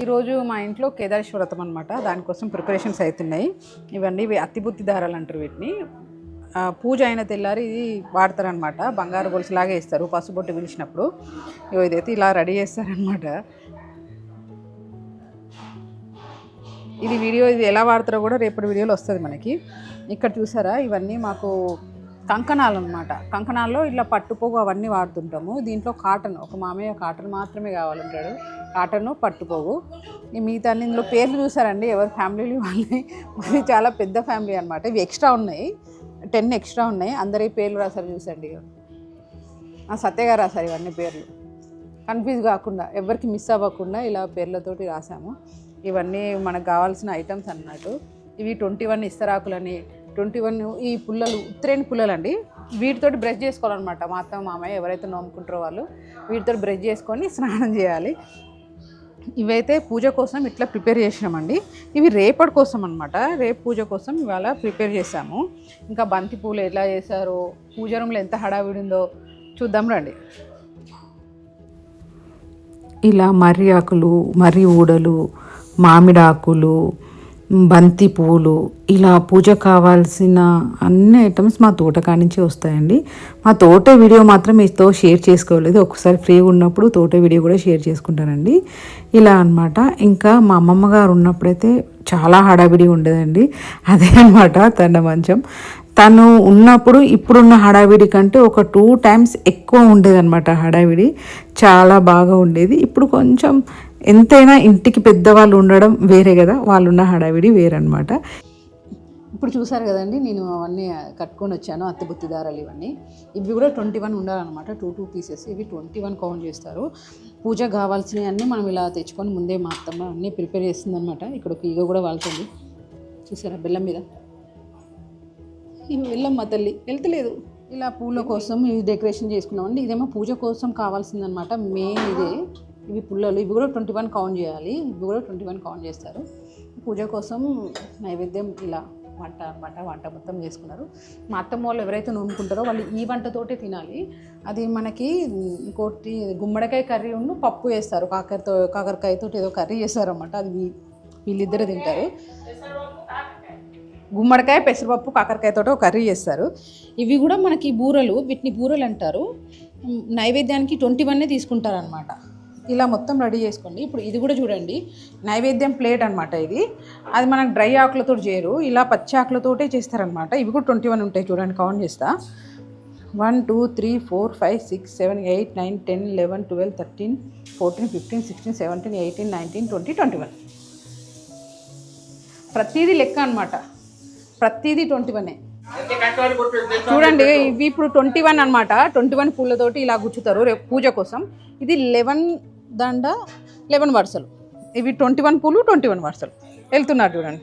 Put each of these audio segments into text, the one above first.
ఈరోజు మా ఇంట్లో కేదారేశ్వర వ్రతం అనమాట దానికోసం ప్రిపరేషన్స్ అవుతున్నాయి ఇవన్నీ ఇవి అత్తిబుత్తి దారాలు అంటారు వీటిని. పూజ అయిన తెల్లారి ఇది వాడతారనమాట బంగారు గొలుసులాగే ఇస్తారు. పసుబొట్టు పిలిచినప్పుడు ఇగో ఇదైతే ఇలా రెడీ చేస్తారనమాట ఇది వీడియో ఇది ఎలా వాడతారో కూడా రేపటి వీడియోలో వస్తుంది మనకి. ఇక్కడ చూసారా? ఇవన్నీ మాకు కంకణాలు అనమాట కంకణాల్లో ఇట్లా పట్టుపోగు అవన్నీ వాడుతుంటాము. దీంట్లో కాటన్ ఒక మామయ్య కాటన్ మాత్రమే కావాలంటాడు. కాటన్ పట్టుపోగు. ఈ మిగతా అన్ని ఇందులో పేర్లు చూసారండి? ఎవరి ఫ్యామిలీలు వాళ్ళని మరి చాలా పెద్ద ఫ్యామిలీ అనమాట ఇవి ఎక్స్ట్రా ఉన్నాయి. టెన్ ఎక్స్ట్రా ఉన్నాయి. అందరి పేర్లు రాశారు చూసండి. ఆ సత్యగా రాశారు ఇవన్నీ పేర్లు. కన్ఫ్యూజ్ కాకుండా ఎవరికి మిస్ అవ్వకుండా ఇలా పేర్లతోటి రాసాము. ఇవన్నీ మనకు కావాల్సిన ఐటమ్స్ అన్నట్టు. ఇవి ట్వంటీ వన్ ఇస్తరాకులని ట్వంటీ వన్ ఈ పుల్లలు ఉత్తరేణి పుల్లలు అండి వీటితోటి బ్రష్ చేసుకోవాలన్నమాట. మా అత్త మామయ్య ఎవరైతే నోముకుంటారో వాళ్ళు వీటితో బ్రష్ చేసుకొని స్నానం చేయాలి. ఇవైతే పూజ కోసం ఇట్లా ప్రిపేర్ చేసినామండి. ఇవి రేపటి కోసం అనమాట రేపు పూజ కోసం ఇవాళ ప్రిపేర్ చేసాము. ఇంకా బంతి పూలు ఎట్లా చేశారో పూజ రూమ్లో ఎంత హడావిడి ఉందో చూద్దాం రండి. ఇలా మర్రి ఆకులు మర్రి ఊడలు మామిడాకులు బంతి పువ్వులు ఇలా పూజ కావాల్సిన అన్ని ఐటమ్స్ మా తోట నుంచి వస్తాయండి. మా తోట వీడియో మాత్రం మీతో షేర్ చేసుకోలేదు. ఒకసారి ఫ్రీగా ఉన్నప్పుడు తోట వీడియో కూడా షేర్ చేసుకుంటానండి. ఇలా అన్నమాట. ఇంకా మా అమ్మమ్మ గారు ఉన్నప్పుడైతే చాలా హడావిడి ఉండేదండి. అదే అనమాట తన మంచం. తను ఉన్నప్పుడు ఇప్పుడున్న హడావిడి కంటే ఒక టూ టైమ్స్ ఎక్కువ ఉండేదన్నమాట హడావిడి. చాలా బాగా ఉండేది. ఇప్పుడు కొంచెం ఎంతైనా ఇంటికి పెద్దవాళ్ళు ఉండడం వేరే కదా వాళ్ళు ఉన్న హడావిడి వేరనమాట ఇప్పుడు చూసారు కదండి నేను అవన్నీ కట్టుకొని వచ్చాను అత్తబుత్తి దారాలు ఇవన్నీ. ఇవి కూడా ట్వంటీ వన్ ఉండాలన్నమాట టూ టూ పీసెస్. ఇవి ట్వంటీ వన్ కౌంట్ చేస్తారు. పూజ కావాల్సినవి అన్నీ మనం ఇలా తెచ్చుకొని ముందే మా అత్తమ్మ అన్నీ ప్రిపేర్ చేస్తుందన్నమాట. ఇక్కడ ఒక ఈగ కూడా వాళ్తుంది. చూసారా బెల్లం మీద? ఇవి వెళ్ళమ్మా తల్లి వెళ్తలేదు. ఇలా పూల కోసం ఇవి డెకరేషన్ చేసుకున్నామండి. ఇదేమో పూజ కోసం కావాల్సిందనమాట మెయిన్ ఇదే. ఇవి పుల్లలు. ఇవి కూడా ట్వంటీ వన్ కౌంట్ చేయాలి. ఇవి కూడా ట్వంటీ వన్ కౌంట్ చేస్తారు. పూజ కోసం నైవేద్యం ఇలా వంట అనమాట వంట మొత్తం చేసుకున్నారు. మా అత్తమ్మ వాళ్ళు ఎవరైతే నూనుకుంటారో వాళ్ళు ఈ వంటతోటే తినాలి. అది మనకి ఇంకోటి గుమ్మడికాయ కర్రీ ఉన్న పప్పు వేస్తారు. కాకరతో కాకరకాయతో ఏదో కర్రీ చేస్తారన్నమాట. అది వీళ్ళిద్దరు తింటారు. గుమ్మడికాయ పెసరపప్పు కాకరకాయతో ఒక కర్రీ చేస్తారు. ఇవి కూడా మనకి బూరలు వీటిని బూరలు అంటారు. నైవేద్యానికి ట్వంటీ వన్నే తీసుకుంటారనమాట ఇలా మొత్తం రెడీ చేసుకోండి. ఇప్పుడు ఇది కూడా చూడండి. నైవేద్యం ప్లేట్ అనమాట ఇది. అది మనకు డ్రై ఆకులతో చేయరు ఇలా పచ్చి ఆకులతోటే చేస్తారనమాట ఇవి కూడా ట్వంటీ వన్ ఉంటాయి చూడండి. కౌంట్ చేస్తా. One two three four five six seven eight nine ten eleven twelve thirteen fourteen fifteen sixteen seventeen eighteen nineteen twenty twenty one. ప్రతిదీ లెక్క అనమాట ప్రతిదీ ట్వంటీ వన్ చూడండి ఇవి ఇప్పుడు ట్వంటీ వన్ అనమాట ట్వంటీ వన్ పూలతోటి ఇలా గుచ్చుతారు రేపు పూజ కోసం. ఇది లెవెన్ దండ లెవెన్ వరుసలు. ఇవి ట్వంటీ వన్ పూలు ట్వంటీ వన్ వరుసలు. వెళ్తున్నారు చూడండి.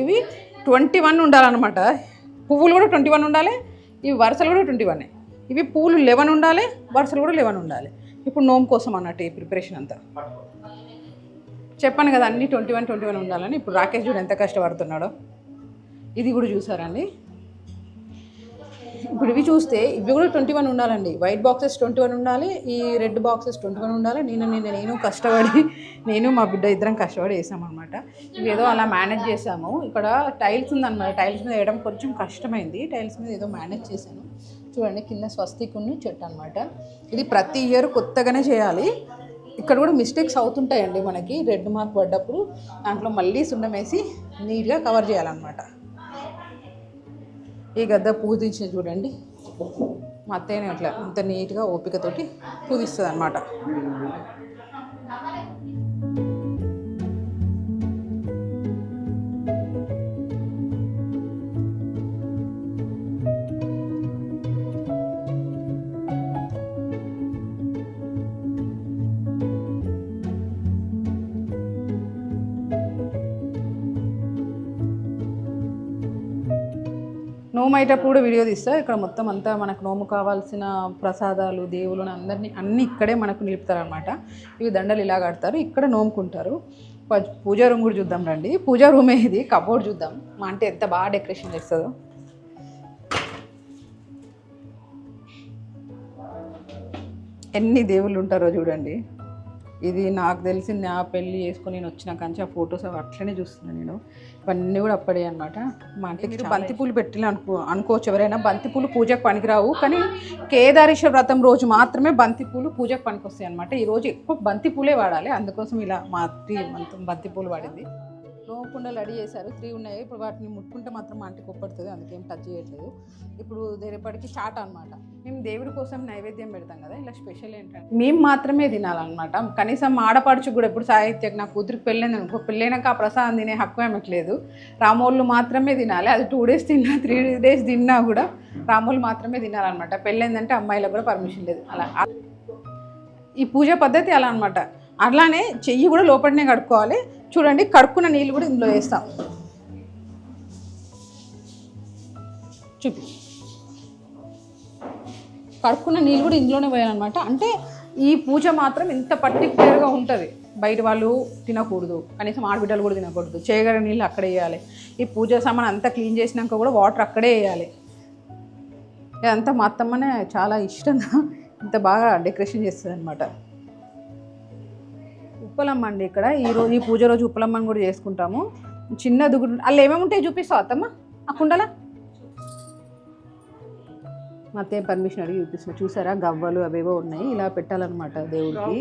ఇవి ట్వంటీ వన్ ఉండాలన్నమాట. పువ్వులు కూడా ట్వంటీ వన్ ఉండాలి ఇవి వరుసలు కూడా ట్వంటీ వన్ ఇవి పూలు లెవెన్ ఉండాలి వరుసలు కూడా లెవెన్ ఉండాలి. ఇప్పుడు నోమ్ కోసం అన్నట్టు ఈ ప్రిపరేషన్ అంతా. చెప్పాను కదా అన్ని ట్వంటీ వన్ ట్వంటీ వన్ ఉండాలని. ఇప్పుడు రాకేష్ చూడు ఎంత కష్టపడుతున్నాడో. ఇది కూడా చూసారండి. ఇప్పుడు ఇవి చూస్తే ఇవి కూడా ట్వంటీ వన్ ఉండాలండి. వైట్ బాక్సెస్ ట్వంటీ వన్ ఉండాలి ఈ రెడ్ బాక్సెస్ ట్వంటీ వన్ ఉండాలి. నేను నేను నేను కష్టపడి నేను మా బిడ్డ ఇద్దరం కష్టపడి వేసామన్నమాట. ఇవి ఏదో అలా మేనేజ్ చేసాము. ఇక్కడ టైల్స్ ఉందన్నమాట. టైల్స్ మీద వేయడం కొంచెం కష్టమైంది. టైల్స్ మీద ఏదో మేనేజ్ చేశాను చూడండి కింద స్వస్తికుని చెట్టు అనమాట ఇది ప్రతి ఇయర్ కొత్తగానే చేయాలి. ఇక్కడ కూడా మిస్టేక్స్ అవుతుంటాయండి మనకి. రెడ్ మార్క్ పడ్డప్పుడు దాంట్లో మళ్ళీ సున్నం వేసి నీట్గా కవర్ చేయాలన్నమాట. ఈ గద్ద పూజించిన చూడండి. మా అత్తయ్యనే అట్లా ఇంత నీట్గా ఓపికతోటి పూజిస్తుంది అనమాట నోము అయ్యేటప్పుడు కూడా వీడియో తీస్తా. ఇక్కడ మొత్తం అంతా మనకు నోము కావాల్సిన ప్రసాదాలు దేవులను అందరినీ అన్నీ ఇక్కడే మనకు నిలుపుతారనమాట ఇవి దండలు ఇలా కడతారు. ఇక్కడ నోముకుంటారు. ప- పూజా రూమ్ కూడా చూద్దాం రండి. పూజా రూమే ఇది. కబోర్డ్ చూద్దాం. మా అంటే ఎంత బాగా డెకరేషన్ చేస్తుందో. ఎన్ని దేవుళ్ళు ఉంటారో చూడండి. ఇది నాకు తెలిసి నా పెళ్ళి చేసుకొని నేను వచ్చిన కంచి ఆ ఫొటోస్ అవి అట్లనే చూస్తున్నాను నేను. ఇవన్నీ కూడా అప్పుడే అనమాట మా అంటే మీరు బంతిపూలు పెట్టిన అనుకో అనుకోవచ్చు ఎవరైనా. బంతిపూలు పూజకు పనికిరావు. కానీ కేదారేశ్వర వ్రతం రోజు మాత్రమే బంతిపూలు పూజకు పనికొస్తాయి అనమాట ఈ రోజు ఎక్కువ బంతిపూలే వాడాలి. అందుకోసం ఇలా మా అత్తి బంతిపూలు వాడింది. నోకుండా రెడీ చేశారు. త్రీ ఉన్నాయి. ఇప్పుడు వాటిని ముట్టుకుంటే మాత్రం మా అంటికి కొప్పడుతుంది. అందుకేం టచ్ చేయట్లేదు. ఇప్పుడు రేపటికి చాట్ అనమాట మేము దేవుడి కోసం నైవేద్యం పెడతాం కదా. ఇలా స్పెషల్ ఏంటంటే మేము మాత్రమే తినాలన్నమాట. కనీసం ఆడపడుచు కూడా ఇప్పుడు సాహిత్యం నా కూతురికి పెళ్ళైంది అనుకో పెళ్ళైనాక ఆ ప్రసాదం తినే హక్కు ఏమట్లేదు రామోళ్ళు మాత్రమే తినాలి. అది టూ డేస్ తిన్నా త్రీ డేస్ తిన్నా కూడా రామోళ్ళు మాత్రమే తినాలన్నమాట. పెళ్ళైందంటే అమ్మాయిలకు కూడా పర్మిషన్ లేదు. అలా. ఈ పూజ పద్ధతి అలా అనమాట అట్లానే చెయ్యి కూడా లోపలనే కడుక్కోవాలి. చూడండి కడుక్కున్న నీళ్ళు కూడా ఇందులో వేస్తాం. చూపి. కడుక్కున్న నీళ్ళు కూడా ఇందులోనే పోయాలన్నమాట. అంటే ఈ పూజ మాత్రం ఇంత పర్టికులర్గా ఉంటుంది. బయట వాళ్ళు తినకూడదు. కనీసం ఆడబిడ్డలు కూడా తినకూడదు. చేయగల నీళ్ళు అక్కడే వేయాలి. ఈ పూజ సామాన్ అంతా క్లీన్ చేసినాక కూడా వాటర్ అక్కడే వేయాలి. ఇదంతా మా అత్తమ్మనే చాలా ఇష్టంగా ఇంత బాగా డెకరేషన్ చేస్తుంది అనమాట ఉప్పలమ్మ అండి ఇక్కడ. ఈ రోజు ఈ పూజ రోజు ఉప్పలమ్మని కూడా చేసుకుంటాము. చిన్న దుగుడు అలా ఏమేమి ఉంటాయి చూపిస్తావు అత్తమ్మ? ఆ కుండలా? మా అత్తయ్య పర్మిషన్ అడిగి చూపిస్తున్నా. చూసారా? గవ్వలు అవేవో ఉన్నాయి. ఇలా పెట్టాలన్నమాట దేవుడికి.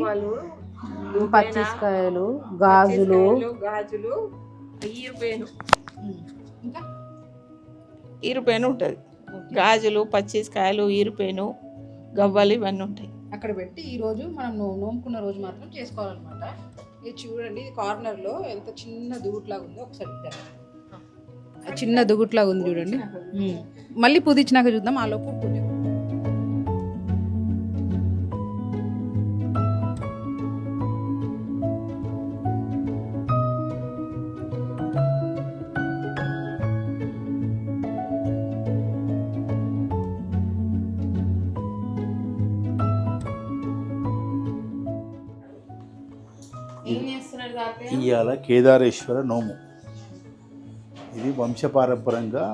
పచ్చికాయలు గాజులు. గాజులు ఈరుపేను. ఇంకా? ఈరుపేను ఉంటుంది. గాజులు పచ్చికాయలు ఈరుపేను గవ్వలు ఇవన్నీ ఉంటాయి. అక్కడ పెట్టి ఈ రోజు మనం నో నోముకున్న రోజు మాత్రం చేసుకోవాలన్నమాట. ఇది చూడండి ఇది కార్నర్లో ఎంత చిన్న దుగుట్లాగా ఉందో ఒకసారి చిన్న దుగుట్లాగా ఉంది చూడండి. మళ్ళీ పుదిచ్చినాక చూద్దాం ఆ లోపు పూజ ఇవాళ కేదారేశ్వర నోము. ఇది వంశపారంపరంగా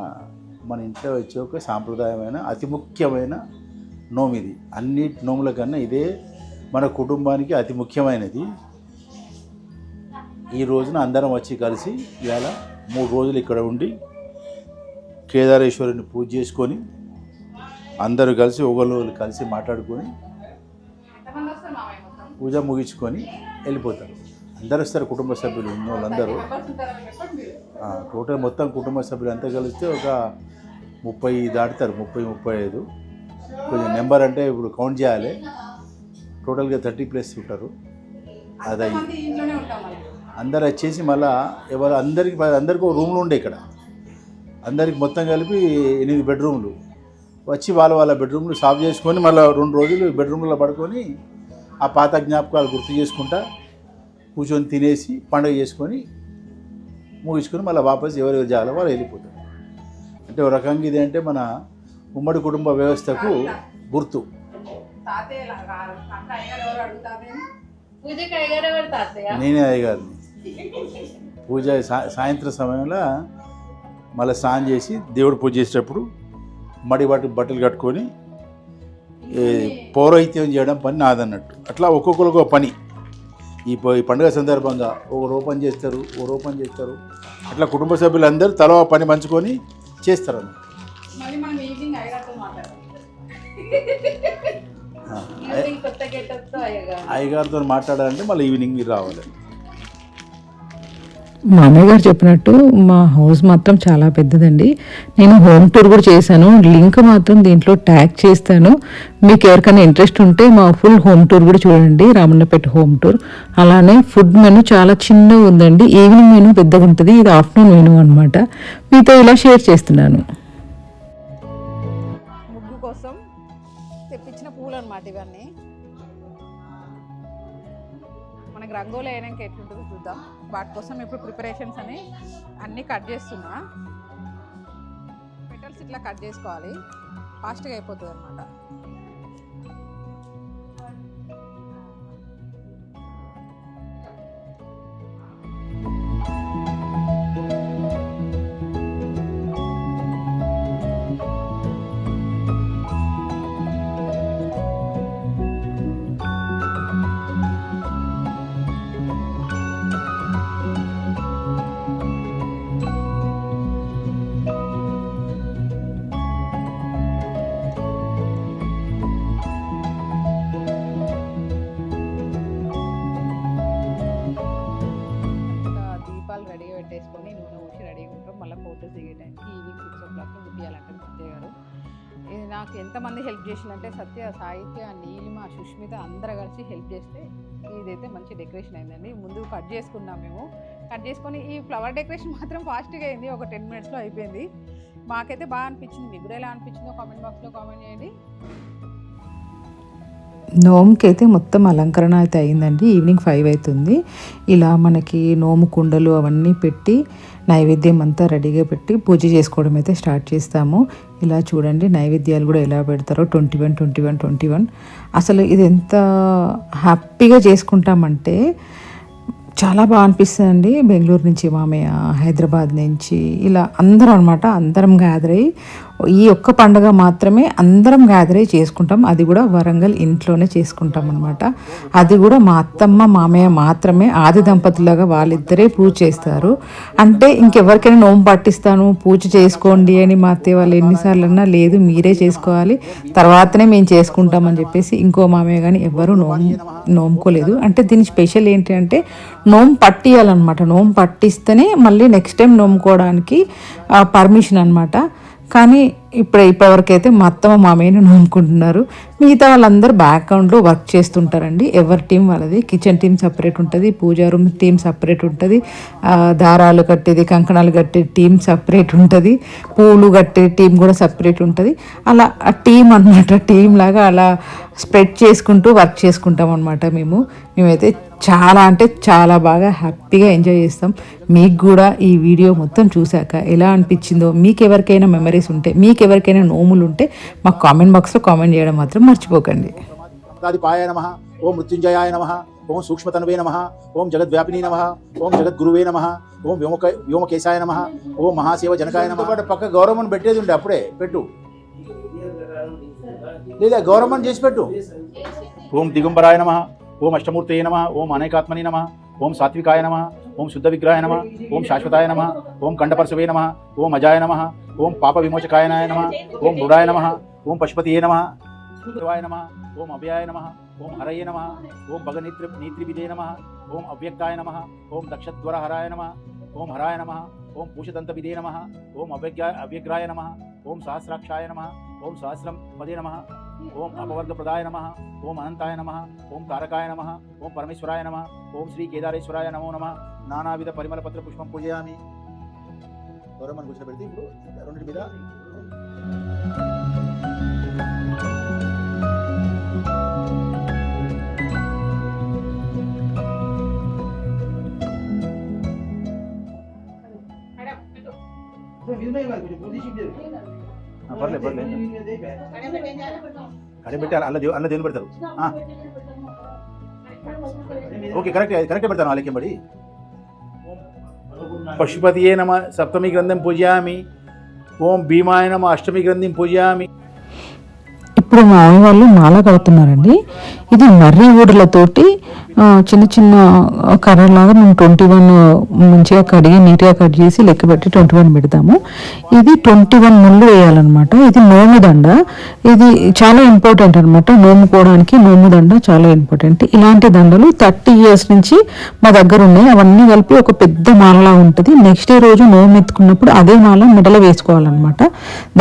మన ఇంట్లో వచ్చే ఒక సాంప్రదాయమైన అతి ముఖ్యమైన నోము ఇది. అన్ని నోముల కన్నా ఇదే మన కుటుంబానికి అతి ముఖ్యమైనది. ఈ రోజున అందరం వచ్చి కలిసి ఇవాళ మూడు రోజులు ఇక్కడ ఉండి కేదారేశ్వరుని పూజ చేసుకొని అందరూ కలిసి ఒకళ్ళు కలిసి మాట్లాడుకొని పూజ ముగించుకొని వెళ్ళిపోతారు. అందరు వస్తారు కుటుంబ సభ్యులు ఉన్న వాళ్ళందరూ. టోటల్ మొత్తం కుటుంబ సభ్యులు అంతా కలిస్తే ఒక ముప్పై దాటుతారు ముప్పై ముప్పై ఐదు. కొంచెం నెంబర్ అంటే ఇప్పుడు కౌంట్ చేయాలి. టోటల్గా థర్టీ ప్లస్ ఉంటారు. అది అందరు వచ్చేసి మళ్ళా ఎవరు అందరికి అందరికి ఒక రూమ్లు ఉండే ఇక్కడ. అందరికి మొత్తం కలిపి ఎనిమిది బెడ్రూమ్లు. వచ్చి వాళ్ళ వాళ్ళ బెడ్రూమ్లు సాఫ్ చేసుకొని మళ్ళీ రెండు రోజులు బెడ్రూమ్లో పడుకొని ఆ పాత జ్ఞాపకాలు గుర్తు చేసుకుంటా కూర్చొని తినేసి పండుగ చేసుకొని ముగించుకొని మళ్ళీ వాపస్ ఎవరెవరి జాగాలో వాళ్ళు వెళ్ళిపోతారు. అంటే ఒక రకంగా ఇది అంటే మన ఉమ్మడి కుటుంబ వ్యవస్థకు గుర్తు. నేనే అయ్యగారిని. పూజ సా- సాయంత్రం సమయంలో మళ్ళీ స్నానం చేసి దేవుడు పూజ చేసేటప్పుడు మడి బట్ట బట్టలు కట్టుకొని ఈ పౌరోహిత్యం చేయడం పని నాదన్నట్టు. అట్లా ఒక్కొక్కరికి ఒక పని. ఈ పండుగ సందర్భంగా ఒకరు ఓపెన్ చేస్తారు ఒకరు ఓపెన్ చేస్తారు. అట్లా కుటుంబ సభ్యులందరూ తల ఒక పని పంచుకొని చేస్తారు అన్నమాట అయ్యగారితో మాట్లాడాలంటే మళ్ళీ ఈవినింగ్ మీరు రావాలి. మా అన్నయ్య గారు చెప్పినట్టు మా హౌస్ మాత్రం చాలా పెద్దదండి. నేను హోమ్ టూర్ కూడా చేశాను. లింక్ మాత్రం దీంట్లో ట్యాగ్ చేస్తాను. మీకు ఎవరికైనా ఇంట్రెస్ట్ ఉంటే మా ఫుల్ హోమ్ టూర్ కూడా చూడండి. Ramannapet home tour. అలానే ఫుడ్ మెను చాలా చిన్నగా ఉందండి. ఈవినింగ్ మెను పెద్దగా ఉంటుంది. ఇది ఆఫ్టర్నూన్ మెను అనమాట మీతో ఇలా షేర్ చేస్తున్నాను. ముగ్గు కోసం తెప్పించిన పూలు అనమాట ఇవన్నీ. మనకి రంగోలి అయినాక ఎట్లు వాటి కోసం ఇప్పుడు ప్రిపరేషన్స్ అని అన్నీ కట్ చేస్తున్నా. పెటల్స్ ఇట్లా కట్ చేసుకోవాలి. ఫాస్ట్గా అయిపోతుంది అనమాట ఫోటోస్ దిగే టైంకి ఈవినింగ్ సిక్స్ ఓ క్లాక్కి ముట్టియాలంటారు సత్య గారు. ఇది నాకు ఎంతమంది హెల్ప్ చేసిందంటే సత్య సాహిత్య నీలిమ సుష్మిత అందరు కలిసి హెల్ప్ చేస్తే ఇదైతే మంచి డెకరేషన్ అయిందండి. ముందు కట్ చేసుకున్నాం మేము. కట్ చేసుకొని ఈ ఫ్లవర్ డెకరేషన్ మాత్రం ఫాస్ట్గా అయింది. ఒక టెన్ మినిట్స్లో అయిపోయింది. మాకైతే బాగా అనిపించింది. మీకు కూడా ఎలా అనిపించిందో కామెంట్ బాక్స్లో కామెంట్ చేయండి. నోముకి అయితే మొత్తం అలంకరణ అయితే అయిందండి. ఈవినింగ్ ఫైవ్ అవుతుంది. ఇలా మనకి నోము కుండలు అవన్నీ పెట్టి నైవేద్యం అంతా రెడీగా పెట్టి పూజ చేసుకోవడం అయితే స్టార్ట్ చేస్తాము. ఇలా చూడండి నైవేద్యాలు కూడా ఎలా పెడతారో. Twenty one twenty one twenty one. అసలు ఇది ఎంత హ్యాపీగా చేసుకుంటామంటే చాలా బాగా అనిపిస్తుంది అండి బెంగళూరు నుంచి మామయ్య హైదరాబాద్ నుంచి ఇలా అందరం అనమాట అందరం గ్యాదర్ అయ్యి ఈ ఒక్క పండగ మాత్రమే అందరం గ్యాదర్ అయ్యి చేసుకుంటాం. అది కూడా వరంగల్ ఇంట్లోనే చేసుకుంటాం అనమాట అది కూడా మా అత్తమ్మ మామయ్య మాత్రమే ఆది దంపతులాగా వాళ్ళిద్దరే పూజ చేస్తారు. అంటే ఇంకెవరికైనా నోము పట్టిస్తాను పూజ చేసుకోండి అని మా అత్తయ్య వాళ్ళు ఎన్నిసార్లు అన్నా లేదు మీరే చేసుకోవాలి తర్వాతనే మేము చేసుకుంటామని చెప్పేసి ఇంకో మామయ్య కానీ ఎవరు నోము నోముకోలేదు. అంటే దీని స్పెషల్ ఏంటి అంటే నోము పట్టియాలన్నమాట. నోము పట్టిస్తేనే మళ్ళీ నెక్స్ట్ టైం నోముకోవడానికి పర్మిషన్ అనమాట కానీ ఇప్పుడు ఇప్పటివరకు అయితే మా అత్తమ్మ మామయ్యని మిగతా వాళ్ళందరూ బ్యాక్గ్రౌండ్లో వర్క్ చేస్తుంటారండి. ఎవరి టీం వాళ్ళది? కిచెన్ టీం సపరేట్ ఉంటుంది పూజా రూమ్ టీం సపరేట్ ఉంటుంది దారాలు కట్టేది కంకణాలు కట్టే టీం సపరేట్ ఉంటుంది పూలు కట్టే టీం కూడా సపరేట్ ఉంటుంది. అలా ఆ టీం అనమాట టీం లాగా అలా స్ప్రెడ్ చేసుకుంటూ వర్క్ చేసుకుంటాం అనమాట మేము. మేమైతే చాలా అంటే చాలా బాగా హ్యాపీగా ఎంజాయ్ చేస్తాం. మీకు కూడా ఈ వీడియో మొత్తం చూశాక ఎలా అనిపించిందో మీకు ఎవరికైనా మెమరీస్ ఉంటే మీకు ఎవరికైనా నోములు ఉంటే మాకు కామెంట్ బాక్స్లో కామెంట్ చేయడం మాత్రం మర్చిపోకండి. ఓం మృత్యుంజయాయ నమ. ఓం సూక్ష్మతనవే నమ. ఓం జగద్వ్యాపిని నమ. ఓం జగద్గురువే నమ. ఓం వ్యోమక వ్యోమకేశాయ నమ. ఓం మహాశివ జనకాయ నమ పక్క గౌరవం పెట్టేది ఉండే అప్పుడే పెట్టు. లేదా గౌరవం చేసి పెట్టు. ఓం దిగంబరాయ నమ. ఓం అష్టమూర్తయ నమ ఓం అనేకాత్మని నమ ఓం సాత్వికాయ నమ ఓం శుద్ధ విగ్రహాయ నమ ఓం శాశ్వతాయ నమ ఓం కండపరశవే నమ ఓం అజాయ నమ ఓం పాప విమోచకాయనాయ నమ ఓం మృడాయ నమ ఓం పశుపతియే నమ శివాయ నమ ఓం అభయాయ నమ ఓం హరయే నమ ఓం భగనేత్రి నేత్రివిదే నమ ఓం అవ్యక్తాయ నమ ఓం దక్షద్వరహరాయ నమ ఓం హరాయ నమ ఓం పూషదంతవిదే నమ ఓం అవ్యగ్రాయ అవ్యగ్రాయ నమ ఓం సహస్రాక్షాయ నమ ఓం సహస్రం పదే ఓం అపవర్గప్రదాయ నమ ఓం అనంతాయ నమ ఓం తారకాయ నమ ఓం పరమేశ్వరాయ నమ ఓం శ్రీ కేదారేశ్వరాయ నమో నమ. నానావిధ పరిమళ పత్ర పుష్పం పూజయామి. గౌరమ్మని కూర్చోబెడితే ఇప్పుడు రెండింటి మీద. ఆ, పర్లేదు పర్లేదు కడే పెట్టి అల్ల దేవు అల్ల దేవుని పెడతారు? ఓకే కరెక్ట్ కరెక్ట్ పెడతాను వాళ్ళకి బడి పశుపతియే నమ సప్తమి గ్రంథం పూజయామి ఓం భీమాయ నమ అష్టమి గ్రంథం పూజయామి ఇప్పుడు మా ఆయన వాళ్ళు మాల కడుతున్నారండి. ఇది మర్రి ఊడలతోటి చిన్న చిన్న కర్రలాగా మేము ట్వంటీ వన్ మంచిగా కడిగి నీట్గా కట్ చేసి లెక్క పెట్టి ట్వంటీ వన్ పెడతాము. ఇది ట్వంటీ వన్ ముళ్ళు వేయాలన్నమాట. ఇది నోము దండ. ఇది చాలా ఇంపార్టెంట్ అనమాట నోముకోవడానికి నోము దండ చాలా ఇంపార్టెంట్ ఇలాంటి దండలు థర్టీ ఇయర్స్ నుంచి మా దగ్గర ఉన్నాయి. అవన్నీ కలిపి ఒక పెద్ద మాలలా ఉంటుంది. నెక్స్ట్ డే రోజు నోము ఎత్తుకున్నప్పుడు అదే మాల మెడలో వేసుకోవాలన్నమాట.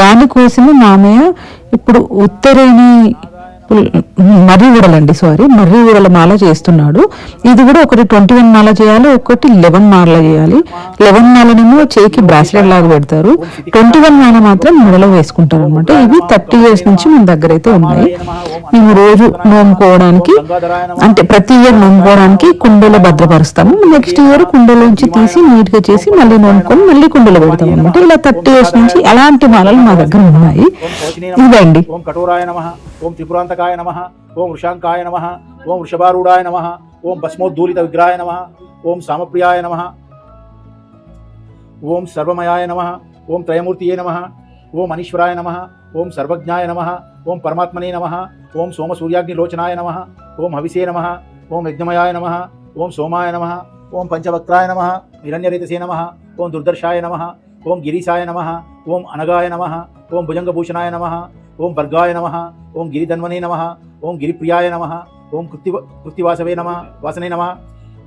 దానికోసమే మామయ్య ఇప్పుడు ఉత్తరేణి మర్రి ఊడలండి సారీ మర్రి ఊడల మాల చేస్తున్నాడు. ఇది కూడా ఒకటి ట్వంటీ వన్ మాల చేయాలి ఒకటి లెవెన్ మాల చేయాలి. లెవెన్ మాలనేమో చేయికి బ్రాస్లెట్ లాగా పెడతారు. ట్వంటీ వన్ మాల మాత్రం మెడలో వేసుకుంటారు అనమాట ఇవి థర్టీ ఇయర్స్ నుంచి మన దగ్గర అయితే ఉన్నాయి. మేము రోజు నోముకోవడానికి అంటే ప్రతి ఇయర్ నోముకోవడానికి కుండలో భద్రపరుస్తాము. నెక్స్ట్ ఇయర్ కుండలో నుంచి తీసి నీట్గా చేసి మళ్ళీ నోముకొని మళ్ళీ కుండలో పెడతాం అనమాట ఇలా థర్టీ ఇయర్స్ నుంచి అలాంటి మాలలు మా దగ్గర ఉన్నాయి. ఇదండి. ఓం కఠోరాయ నమ ఓం త్రిపురాంతకాయ నమ ఓం వృషాంకాయ నమ ఓం వృషభారూఢాయ నమ ఓం భస్మోద్దూలిత విగ్రహాయ నమ ఓం సామప్రియాయ నమ ఓం సర్వమయాయ నమ ఓం త్రయమూర్తియే నమ ఓం అనీశ్వరాయ నమ ఓం సర్వజ్ఞాయ నమ ఓం పరమాత్మనే నమ ఓం సోమసూర్యాగ్నిలోచనాయ నమ ఓం హవిసే నమ ఓం యజ్ఞమయాయ నమ ఓం సోమాయ నమ ఓం పంచవక్త్రాయ నమ హిరణ్యరేతసే నమ ఓం దుర్దర్శాయ నమ ఓం గిరీశాయ నమ ఓం అనగాయ నమ ఓం భర్గాయ నమ ఓం గిరిధన్వనే నమ ఓం గిరిప్రియాయ నమ ఓం కృత్తి కృత్తివాసవే నమ వాసనే నమ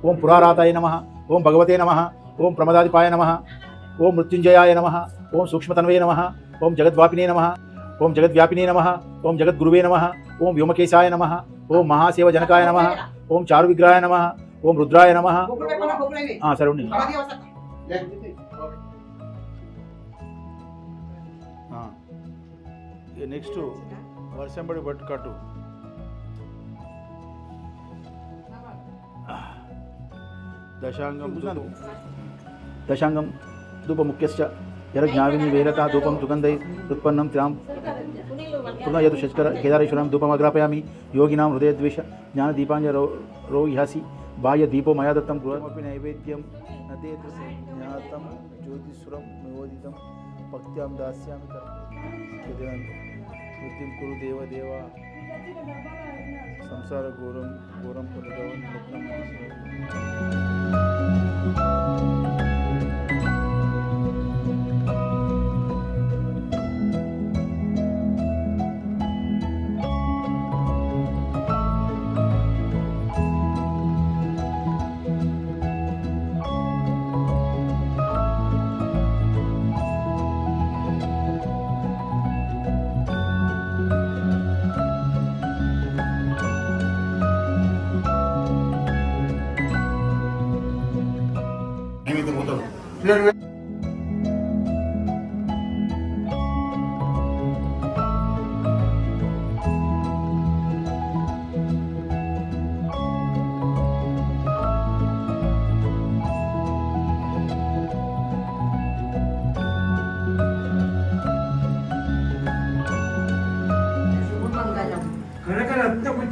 ఓం పురారాతాయ నమ ఓం భగవతే నమ ఓం ప్రమదాదిపాయ నమ ఓం మృత్యుంజయాయ నమ ఓం సూక్ష్మతన్వే నమ ఓం జగద్వాపినే నమ ఓం జగద్వ్యాపినే నమ ఓం జగద్గురువే నమ ఓం వ్యోమకేశాయ నమ ఓం మహాసేవజనకాయ నమ ఓం చారు విగ్రహాయ నమ ఓం రుద్రాయ నమ సరే ఉండి నెక్స్ట్ వర్షం పడి పట్టు కట్టు దశాంగం దశాంగం ధూపముఖ్యశ్చ యరజ్ఞావిని వేరత ధూపం సుగంధై ఉత్పన్నం త్యాం పునయతు శస్కర కేదారేశ్వరం ధూపమగ్రాపయామి యోగినాం హృదయద్వేష జ్ఞానదీపాంజరో రోహ్యాసి బాహ్య దీపో మయా దత్తం గృహమపి నైవేద్యం నదే జ్ఞాతం జ్యోతిస్వరం నివేదితం భక్త్యాం దాస్యామి వృత్తిం కురు దేవదేవ సంసార ఘోరం ఘోరం పొందడం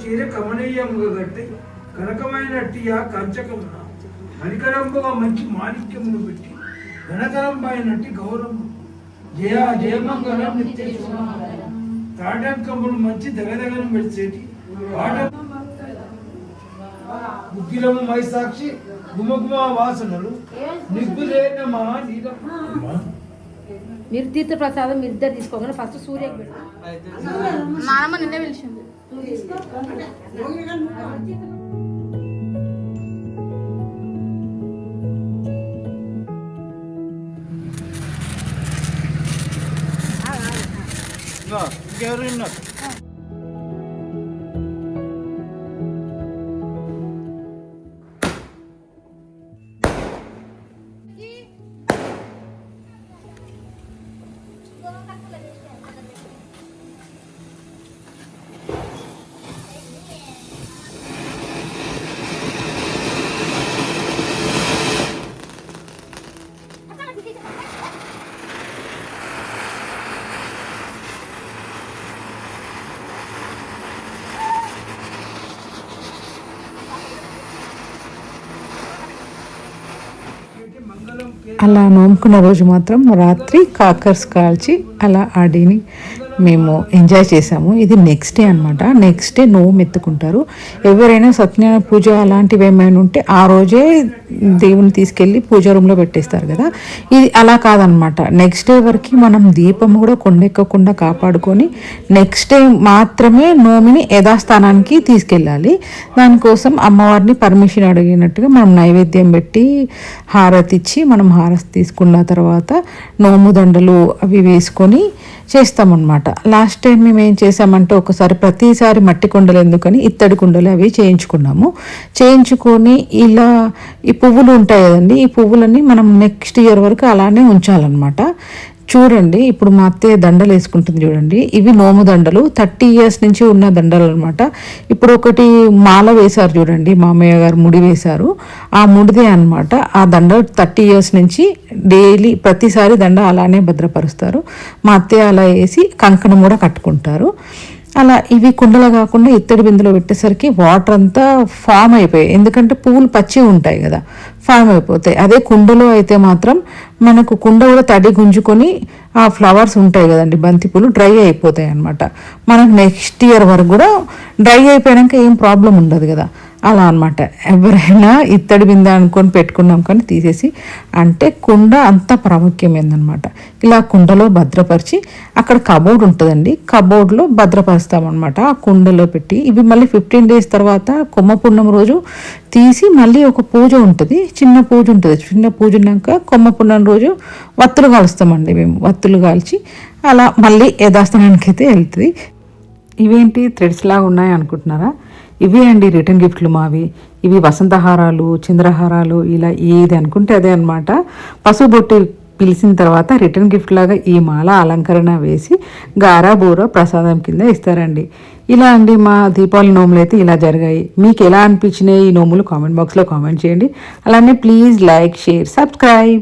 చీర కమనీయముగా గట్టి కనకమైనట్టి ఆ కంచకమున మణికరంబుగా మంచి మాణిక్యమును పెట్టి ఘనకరంబైనట్టి గౌరవం జయ జయమంగళం నిత్య. తాటంకములు మంచి దగదగను మెడిసేటి పాట. బుద్ధిలము మైసాక్షి గుమగుమ వాసనలు. నిగ్గులేన మా నీలమ్మ మీరు తీర్థ ప్రసాదం మీరు ఇద్దరు తీసుకోగానే ఫస్ట్ సూర్యకి పెట్టు నానమ్మ నిన్నే పిలిచింది ఇంకెవరు ఉన్నారు అలా నోముకున్న రోజు మాత్రం రాత్రి కాకర్స్ కాల్చి అలా ఆడిని మేము ఎంజాయ్ చేసాము ఇది నెక్స్ట్ డే అనమాట నెక్స్ట్ డే నోము ఎత్తుకుంటారు ఎవరైనా సత్యనారాయణ పూజ అలాంటివి ఏమైనా ఉంటే ఆ రోజే దేవుని తీసుకెళ్ళి పూజ రూమ్లో పెట్టేస్తారు కదా. ఇది అలా కాదనమాట. నెక్స్ట్ డే వరకు మనం దీపం కూడా కొండెక్కకుండా కాపాడుకొని నెక్స్ట్ డే మాత్రమే నోమిని యథాస్థానానికి తీసుకెళ్ళాలి. దానికోసం అమ్మవారిని పర్మిషన్ అడిగినట్టుగా మనం నైవేద్యం పెట్టి హారతి ఇచ్చి మనం హారతి తీసుకున్న తర్వాత నోము దండలు అవి వేసుకొని చేస్తామన్నమాట. లాస్ట్ టైం మేము ఏం చేసామంటే ఒకసారి ప్రతిసారి మట్టి కుండలు ఎందుకని ఇత్తడి కుండలు అవి చేయించుకున్నాము. చేయించుకొని ఇలా పువ్వులు ఉంటాయి కదండి ఈ పువ్వులన్నీ మనం నెక్స్ట్ ఇయర్ వరకు అలానే ఉంచాలన్నమాట. చూడండి ఇప్పుడు మా అత్తయ్య దండలు వేసుకుంటుంది చూడండి. ఇవి నోము దండలు థర్టీ ఇయర్స్ నుంచి ఉన్న దండలు అనమాట ఇప్పుడు ఒకటి మాల వేశారు చూడండి మామయ్య గారు ముడి వేశారు. ఆ ముడిదే అన్నమాట. ఆ దండ థర్టీ ఇయర్స్ నుంచి డైలీ ప్రతిసారి దండ అలానే భద్రపరుస్తారు. మా అత్తయ్య అలా వేసి కంకణం కూడా కట్టుకుంటారు. అలా ఇవి కుండలు కాకుండా ఇత్తడి బిందులో పెట్టేసరికి వాటర్ అంతా ఫామ్ అయిపోయాయి ఎందుకంటే పువ్వులు పచ్చి ఉంటాయి కదా ఫామ్ అయిపోతాయి. అదే కుండలో అయితే మాత్రం మనకు కుండ కూడా తడి గుంజుకొని ఆ ఫ్లవర్స్ ఉంటాయి కదండి బంతిపూలు డ్రై అయిపోతాయి అనమాట మనకు నెక్స్ట్ ఇయర్ వరకు కూడా డ్రై అయిపోయాక ఏం ప్రాబ్లం ఉండదు కదా. అలా అనమాట ఎవరైనా ఇత్తడి బిందె అనుకొని పెట్టుకున్నాం కానీ తీసేసి అంటే కుండ అంత ప్రాముఖ్యమైందనమాట ఇలా కుండలో భద్రపరిచి అక్కడ కబోర్డ్ ఉంటుందండి. కబోర్డ్లో భద్రపరుస్తామన్నమాట. ఆ కుండలో పెట్టి ఇవి మళ్ళీ ఫిఫ్టీన్ డేస్ తర్వాత కొమ్మ పున్నం రోజు తీసి మళ్ళీ ఒక పూజ ఉంటుంది. చిన్న పూజ ఉంటుంది. చిన్న పూజ ఉన్నాక కొమ్మ పున్నం రోజు వత్తులు కాలుస్తామండి మేము. వత్తులు కాల్చి అలా మళ్ళీ యథాస్థానానికి అయితే వెళ్తుంది. ఇవేంటి? థ్రెడ్స్ లాగా ఉన్నాయి అనుకుంటున్నారా ఇవే అండి రిటర్న్ గిఫ్ట్లు మావి. ఇవి వసంతహారాలు చంద్రహారాలు ఇలా ఏది అనుకుంటే అదే అనమాట పసుపు బొట్టు పిలిచిన తర్వాత రిటర్న్ గిఫ్ట్ లాగా ఈ మాల అలంకరణ వేసి గారా బూర ప్రసాదం కింద ఇస్తారండి. ఇలా అండి మా దీపావళి నోములు అయితే ఇలా జరిగాయి. మీకు ఎలా అనిపించినాయి ఈ నోములు కామెంట్ బాక్స్లో కామెంట్ చేయండి. అలానే ప్లీజ్ లైక్ షేర్ సబ్స్క్రైబ్.